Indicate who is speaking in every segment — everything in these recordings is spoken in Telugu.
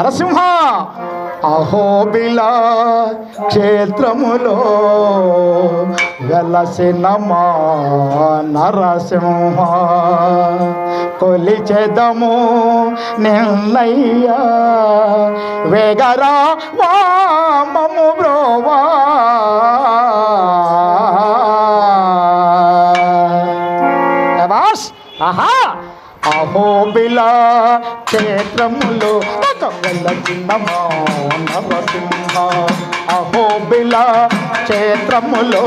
Speaker 1: నరసింహ! అహోబిల క్షేత్రములో వెలసిన మా నరసింహ! కొలిచెదము నిన్నయ్యా! వేగరా వా అహోబిల క్షేత్రములు వెళ్ళచిన నరసింహ అహోబిల క్షేత్రములో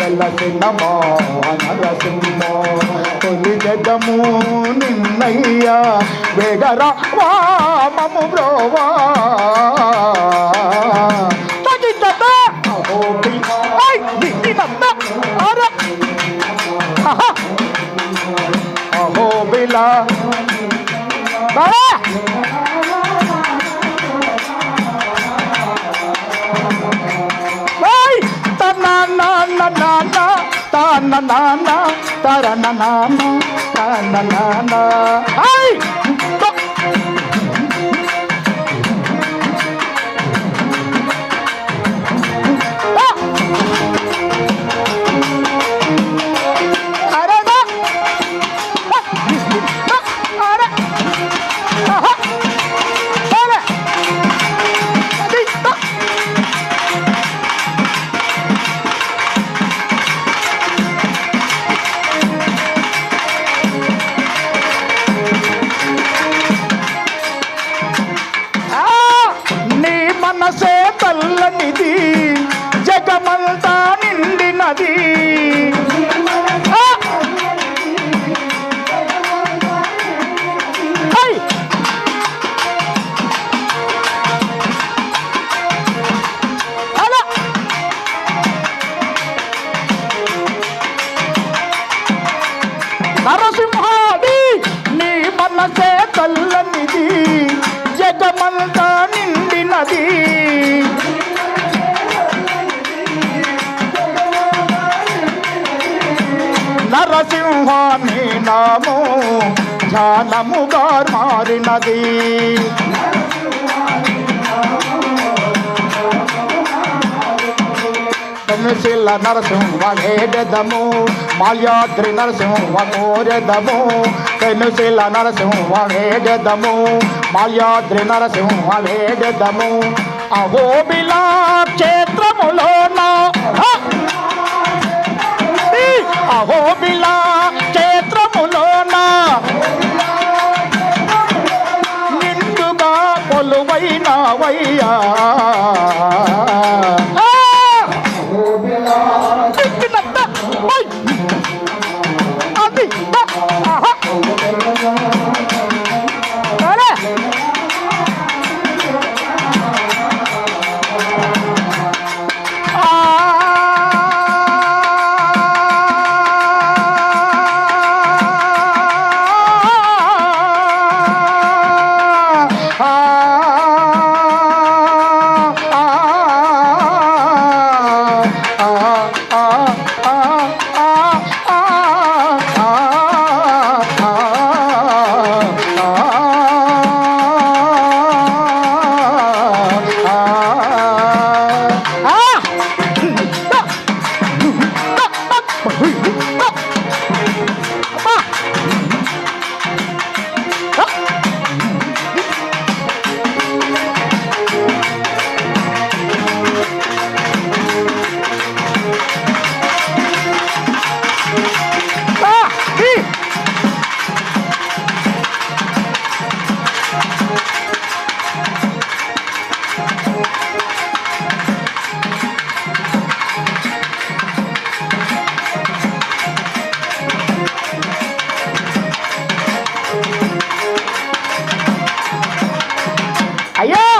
Speaker 1: వెళ్ళసిన నరసింహ జగము నిన్నయ్యా వేగరా వామము బ్రోవా. తన నాన్న తరన నాన్న తన నాన్న ఐ అరే తల్లనిది జగమంతా నిండినది. నరసింహాని నామో ధ్యానముగా మారినది పెనుసిల్ల నరసింహ వేడదము మాల్యాద్రి నరసింహ కోరెదము పెనుసిల్ల నరసింహ వేడదము మాల్యాద్రి నరసింహ వేడదము అహోబిలా క్షేత్రములో హ! ఈ అహోబిలా ¡Allá!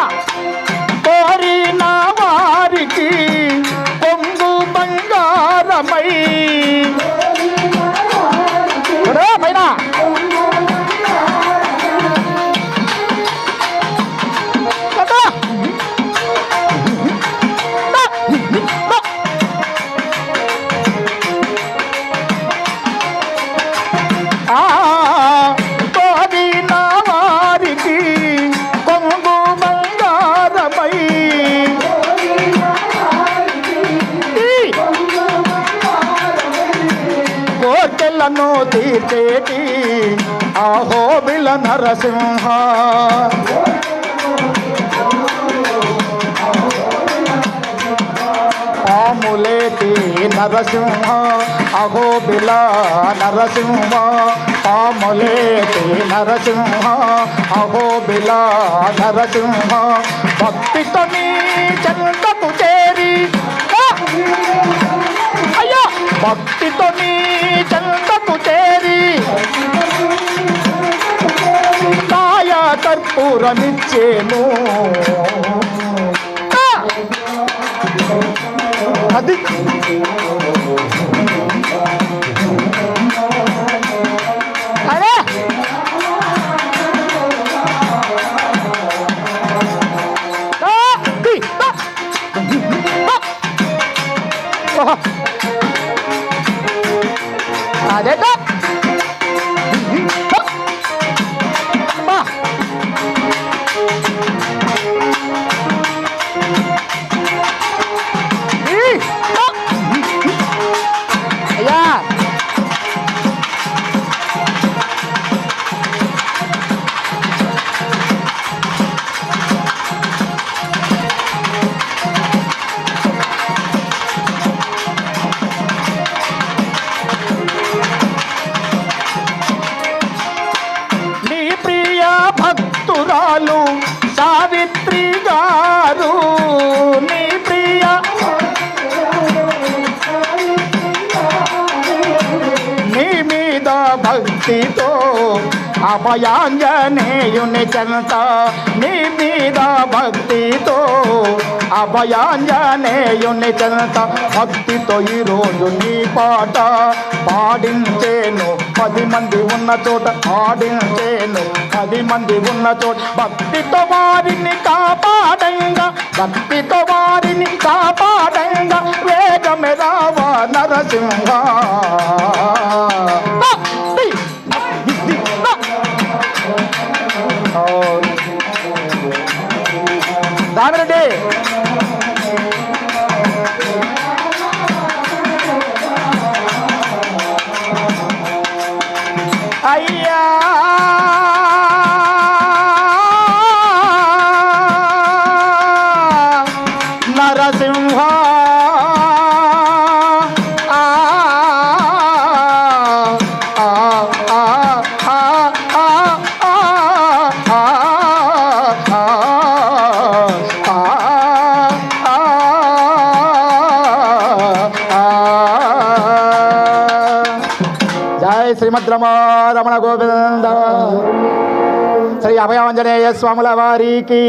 Speaker 1: కోర్కెలను తీర్చేటి? అహోబిల నరసింహ. పాములేటి నరసింహ. అహోబిల నరసింహ. పాములేటి నరసింహ. అహోబిల నరసింహ. భక్తితో నీ చెంతకు చేరి. అయ్యా! భక్తితో నీ చెంతకు ఊరనిచ్చేను అది Adeta! Shalom. అభయాంజనేయుని చెంత నీ మీద భక్తితో అభయాంజనేయుని చెంత భక్తితో ఈరోజు నీ పాట పాడించేను. పది మంది ఉన్న చోట పాడించేను. పది మంది ఉన్న చోట భక్తితో వారిని కాపాడంగా భక్తితో వారిని కాపాడంగా వేగమే రావా నరసింహ. దామిరెడ్డి. అయ్యా. నరసింహ శ్రీమద్ రమ రమణ గోవింద శ్రీ అభయాంజనేయ స్వాముల వారికి.